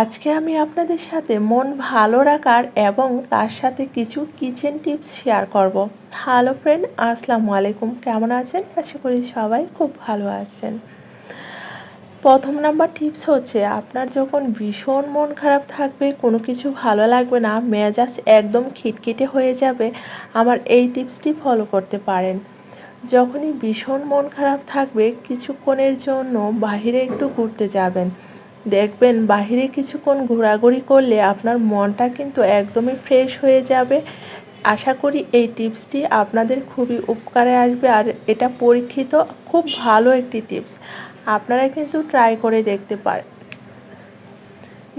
আজকে আমি আপনাদের সাথে মন ভালো রাখার এবং তার সাথে কিছু কিচেন টিপস শেয়ার করব। হ্যালো ফ্রেন্ড আসসালামু আলাইকুম। কেমন আছেন? আশা করি সবাই খুব ভালো আছেন। প্রথম নাম্বার টিপস হচ্ছে, আপনার যখন ভীষণ মন খারাপ থাকবে, কোনো কিছু ভালো লাগবে না, মেজাজ একদম খিটখিটে হয়ে যাবে, আমার এই টিপসটি ফলো করতে পারেন। যখনই ভীষণ মন খারাপ থাকবে, কিছুক্ষণের জন্য বাহিরে একটু ঘুরতে যাবেন। দেখবেন বাহিরে কিছুক্ষণ ঘোরাঘুরি করলে আপনার মনটা কিন্তু একদমই ফ্রেশ হয়ে যাবে। আশা করি এই টিপসটি আপনাদের খুবই উপকারে আসবে আর এটা পরীক্ষিত খুব ভালো একটি টিপস। আপনারা কিন্তু ট্রাই করে দেখতে পারেন।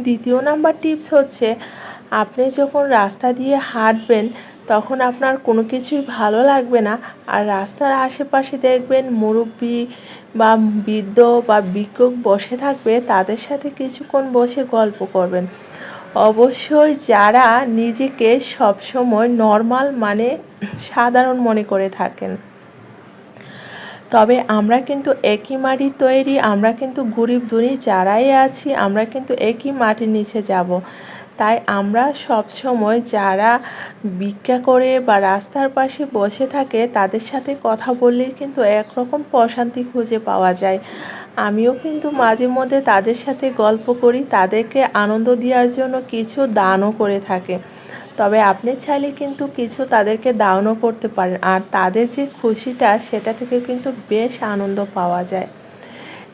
দ্বিতীয় নাম্বার টিপস হচ্ছে, আপনি যখন রাস্তা দিয়ে হাঁটবেন তখন আপনার কোনো কিছুই ভালো লাগবে না। আর রাস্তার আশেপাশে দেখবেন মুরব্বী বা বৃদ্ধ বা ভিক্ষুক বসে থাকবে, তাদের সাথে কিছুক্ষণ বসে গল্প করবেন। অবশ্যই যারা নিজেকে সবসময় নর্মাল মানে সাধারণ মনে করে থাকেন। তবে আমরা কিন্তু একই মাটির তৈরি, আমরা কিন্তু গরিব দুনি যারাই আছি, আমরা কিন্তু একই মাটির নিচে যাব। তাই আমরা সব সময় যারা ভিক্ষা করে বা রাস্তার পাশে বসে থাকে, তাদের সাথে কথা বললেই কিন্তু একরকম প্রশান্তি খুঁজে পাওয়া যায়। আমিও কিন্তু মাঝে মধ্যে তাদের সাথে গল্প করি, তাদেরকে আনন্দ দেওয়ার জন্য কিছু দানও করে থাকে। তবে আপনি চাইলে কিন্তু কিছু তাদেরকে দানও করতে পারেন, আর তাদের যে খুশিটা, সেটা থেকে কিন্তু বেশ আনন্দ পাওয়া যায়।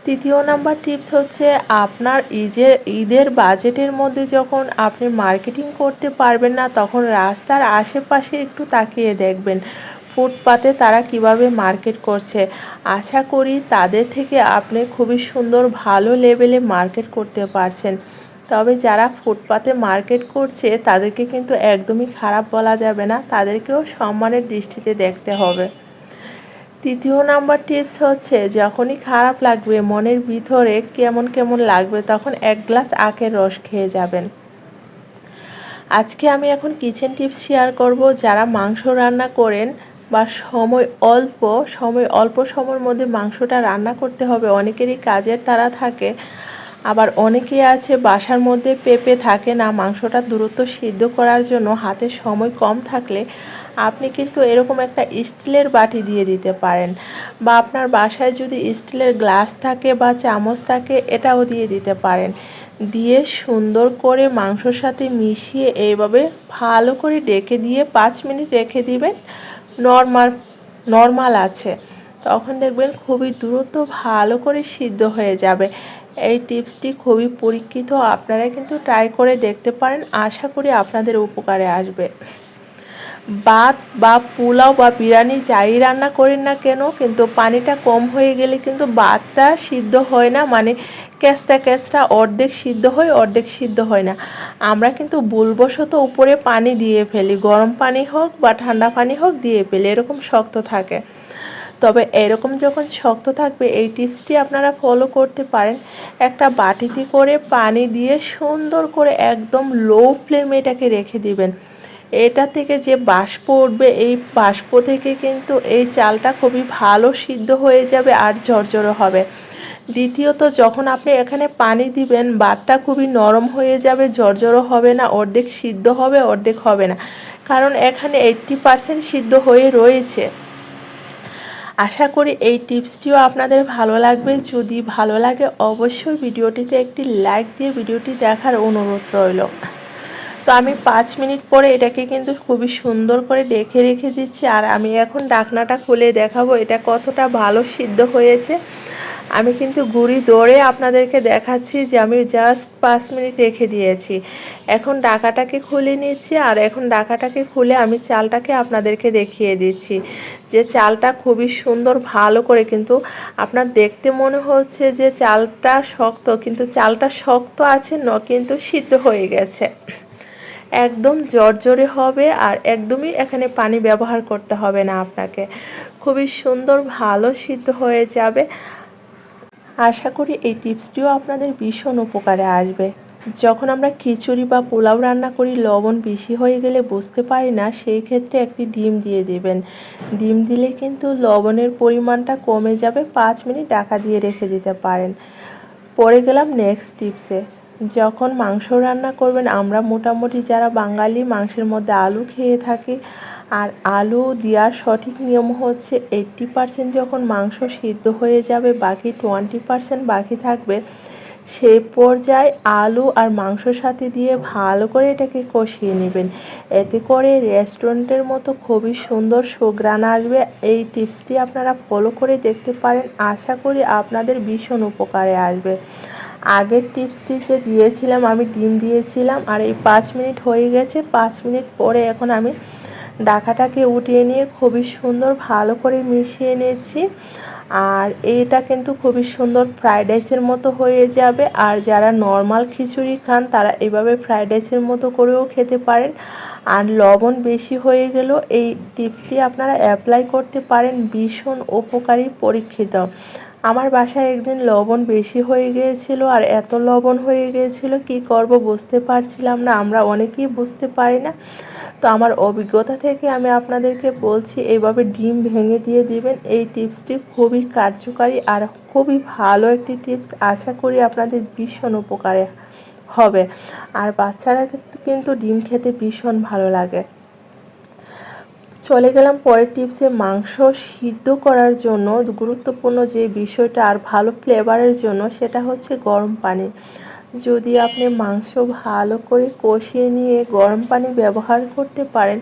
তৃতীয় নাম্বার টিপস হচ্ছে আপনার ঈদের ঈদের বাজেটের মধ্যে যখন আপনি মার্কেটিং করতে পারবেন না, তখন রাস্তার আশেপাশে একটু তাকিয়ে দেখবেন ফুটপাতে তারা কীভাবে মার্কেট করছে। আশা করি তাদের থেকে আপনি খুবই সুন্দর, ভালো লেভেলে মার্কেট করতে পারছেন। তবে যারা ফুটপাতে মার্কেট করছে, তাদেরকে কিন্তু একদমই খারাপ বলা যাবে না। তাদেরকেও সম্মানের দৃষ্টিতে দেখতে হবে। তৃতীয় নাম্বার টিপস হচ্ছে, যখনই খারাপ লাগবে, মনের ভিতরে কেমন কেমন লাগবে, তখন এক গ্লাস আখের রস খেয়ে যাবেন। আজকে আমি এখন কিচেন টিপস শেয়ার করব যারা মাংস রান্না করেন বা সময় অল্প সময়, অল্প সময়ের মধ্যে মাংসটা রান্না করতে হবে। অনেকেরই কাজের তারা থাকে। আবার অনেকে আছে বাসার মধ্যে পেঁপে থাকে না, মাংসটা দূরত্ব সিদ্ধ করার জন্য হাতে সময় কম থাকলে আপনি কিন্তু এরকম একটা স্টিলের বাটি দিয়ে দিতে পারেন বা আপনার বাসায় যদি স্টিলের গ্লাস থাকে বা চামচ থাকে এটাও দিয়ে দিতে পারেন। দিয়ে সুন্দর করে মাংসর সাথে মিশিয়ে এইভাবে ভালো করে ডেকে দিয়ে পাঁচ মিনিট রেখে দিবেন, নর্মাল নর্মাল আছে। তখন দেখবেন খুবই দ্রুত ভালো করে সিদ্ধ হয়ে যাবে। এই টিপসটি খুবই পরীক্ষিত, আপনারা কিন্তু ট্রাই করে দেখতে পারেন, আশা করি আপনাদের উপকারে আসবে। ভাত বা পোলাও বা বিরিয়ানি যাই রান্না করেন না কেন, কিন্তু পানিটা কম হয়ে গেলে কিন্তু ভাতটা সিদ্ধ হয় না মানে ক্যাসটা ক্যাসটা অর্ধেক সিদ্ধ হয়, অর্ধেক সিদ্ধ হয় না। আমরা কিন্তু ভুলবশত উপরে পানি দিয়ে ফেলি, গরম পানি হোক বা ঠান্ডা পানি হোক দিয়ে ফেলি, এরকম শক্ত থাকে। তবে এরকম যখন শক্ত থাকবে, এই টিপসটি আপনারা ফলো করতে পারেন। একটা বাটিতে করে পানি দিয়ে সুন্দর করে একদম লো ফ্লেমে এটাকে রেখে দিবেন। এটা থেকে যে বাষ্প উঠবে, এই বাষ্প থেকে কিন্তু এই চালটা খুবই ভালো সিদ্ধ হয়ে যাবে আর ঝরঝরো হবে। দ্বিতীয়ত, যখন আপনি এখানে পানি দিবেন বাটটা খুবই নরম হয়ে যাবে, ঝরঝরো হবে না, অর্ধেক সিদ্ধ হবে, অর্ধেক হবে না। কারণ এখানে এইট্টি পারসেন্ট সিদ্ধ হয়ে রয়েছে। আশা করি এই টিপসটিও আপনাদের ভালো লাগবে। যদি ভালো লাগে, অবশ্যই ভিডিওটিতে একটি লাইক দিয়ে ভিডিওটি দেখার অনুরোধ রইল। তো আমি পাঁচ মিনিট পরে এটাকে কিন্তু খুবই সুন্দর করে ডেকে রেখে দিচ্ছি। আর আমি এখন ডাকনাটা খুলে দেখাবো এটা কতটা ভালো সিদ্ধ হয়েছে। আমি কিন্তু গুড়ি দৌড়ে আপনাদেরকে দেখাচ্ছি যে আমি জাস্ট পাঁচ মিনিট রেখে দিয়েছি। এখন ডাকাটাকে খুলে নিয়েছি আর এখন ডাকাটাকে খুলে আমি চালটাকে আপনাদেরকে দেখিয়ে দিচ্ছি। যে চালটা খুবই সুন্দর, ভালো করে কিন্তু আপনার দেখতে মনে হচ্ছে যে চালটা শক্ত, কিন্তু চালটা শক্ত আছে ন, কিন্তু সিদ্ধ হয়ে গেছে। একদম জর্জরে হবে আর একদমই এখানে পানি ব্যবহার করতে হবে না আপনাকে। খুবই সুন্দর, ভালো সিদ্ধ হয়ে যাবে। আশা করি এই টিপসটিও আপনাদের ভীষণ উপকারে আসবে। যখন আমরা খিচুড়ি বা পোলাও রান্না করি, লবণ বেশি হয়ে গেলে বুঝতে পারি না, সেই ক্ষেত্রে একটি ডিম দিয়ে দেবেন। ডিম দিলে কিন্তু লবণের পরিমাণটা কমে যাবে, পাঁচ মিনিট ডাকা দিয়ে রেখে দিতে পারেন। পরে গেলাম নেক্সট টিপসে যখন মাংস রান্না করবেন, আমরা মোটামুটি যারা বাঙালি, মাংসের মধ্যে আলু খেয়ে থাকি আর আলু দেওয়ার সঠিক নিয়ম হচ্ছে এইট্টি পারসেন্ট যখন মাংস সিদ্ধ হয়ে যাবে, বাকি টোয়েন্টি পারসেন্ট বাকি থাকবে, সে পর্যায়ে আলু আর মাংসর সাথে দিয়ে ভালো করে এটাকে কষিয়ে নেবেন। এতে করে রেস্টুরেন্টের মতো খুবই সুন্দর সুগ্রান আসবে। এই টিপসটি আপনারা ফলো করে দেখতে পারেন। আশা করি আপনাদের ভীষণ উপকারে আসবে। আগের টিপসটি যে দিয়েছিলাম, আমি ডিম দিয়েছিলাম, আর এই পাঁচ মিনিট হয়ে গেছে। পাঁচ মিনিট পরে এখন আমি ডাকাটাকে উঠিয়ে নিয়ে খুবই সুন্দর ভালো করে মিশিয়ে নিয়েছি। আর এটা কিন্তু খুবই সুন্দর ফ্রাইড রাইসের মতো হয়ে যাবে। আর যারা নর্মাল খিচুড়ি খান, তারা এভাবে ফ্রাইড রাইসের মতো করেও খেতে পারেন। আর লবণ বেশি হয়ে গেলেও এই টিপসটি আপনারা অ্যাপ্লাই করতে পারেন ভীষণ উপকারী পরীক্ষিত। আমার বাসায় একদিন লবণ বেশি হয়ে গিয়েছিল আর এত লবণ হয়ে গিয়েছিল, কি করব বুঝতে পারছিলাম না, আমরা অনেকেই বুঝতে পারি না। তো আমার অভিজ্ঞতা থেকে আমি আপনাদেরকে বলছি এইভাবে ডিম ভেঙে দিয়ে দিবেন, এই টিপসটি খুবই কার্যকারী আর খুবই ভালো একটি টিপস, আশা করি আপনাদের ভীষণ উপকারে হবে। আর বাচ্চারা কিন্তু ডিম খেতে ভীষণ ভালো লাগে। চলে গেলাম পরের টিপসে মাংস সিদ্ধ করার জন্য। গুরুত্বপূর্ণ যে বিষয়টা আর ভালো ফ্লেভারের জন্য সেটা হচ্ছে গরম পানি। যদি আপনি মাংস ভালো করে কষিয়ে নিয়ে গরম পানি ব্যবহার করতে পারেন,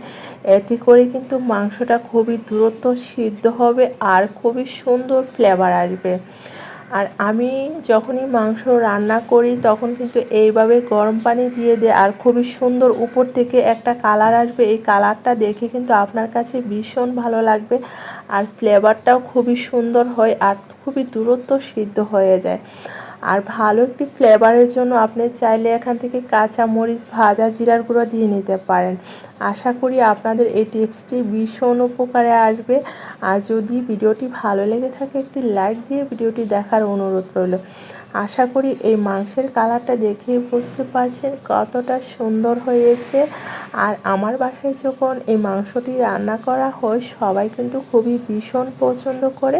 এতে করে কিন্তু মাংসটা খুবই দ্রুত সিদ্ধ হবে আর খুবই সুন্দর ফ্লেভার আসবে। আর আমি যখনই মাংস রান্না করি, তখন কিন্তু এইভাবে গরম পানি দিয়ে দেয় আর খুবই সুন্দর উপর থেকে একটা কালার আসবে। এই কালারটা দেখে কিন্তু আপনার কাছে ভীষণ ভালো লাগবে আর ফ্লেভারটাও খুবই সুন্দর হয় আর খুবই দূরত্ব সিদ্ধ হয়ে যায়। আর ভালো একটি ফ্লেভারের জন্য আপনি চাইলে এখান থেকে কাঁচা মরিচ, ভাজা জিরার গুঁড়ো দিয়ে নিতে পারেন। আশা করি আপনাদের এই টিপসটি ভীষণ উপকারে আসবে। আর যদি ভিডিওটি ভালো লেগে থাকে, একটি লাইক দিয়ে ভিডিওটি দেখার অনুরোধ রইল। আশা করি এই মাংসের কালারটা দেখেই বুঝতে পারছেন কতটা সুন্দর হয়েছে। আর আমার বাসায় যখন এই মাংসটি রান্না করা হয়, সবাই কিন্তু খুবই ভীষণ পছন্দ করে।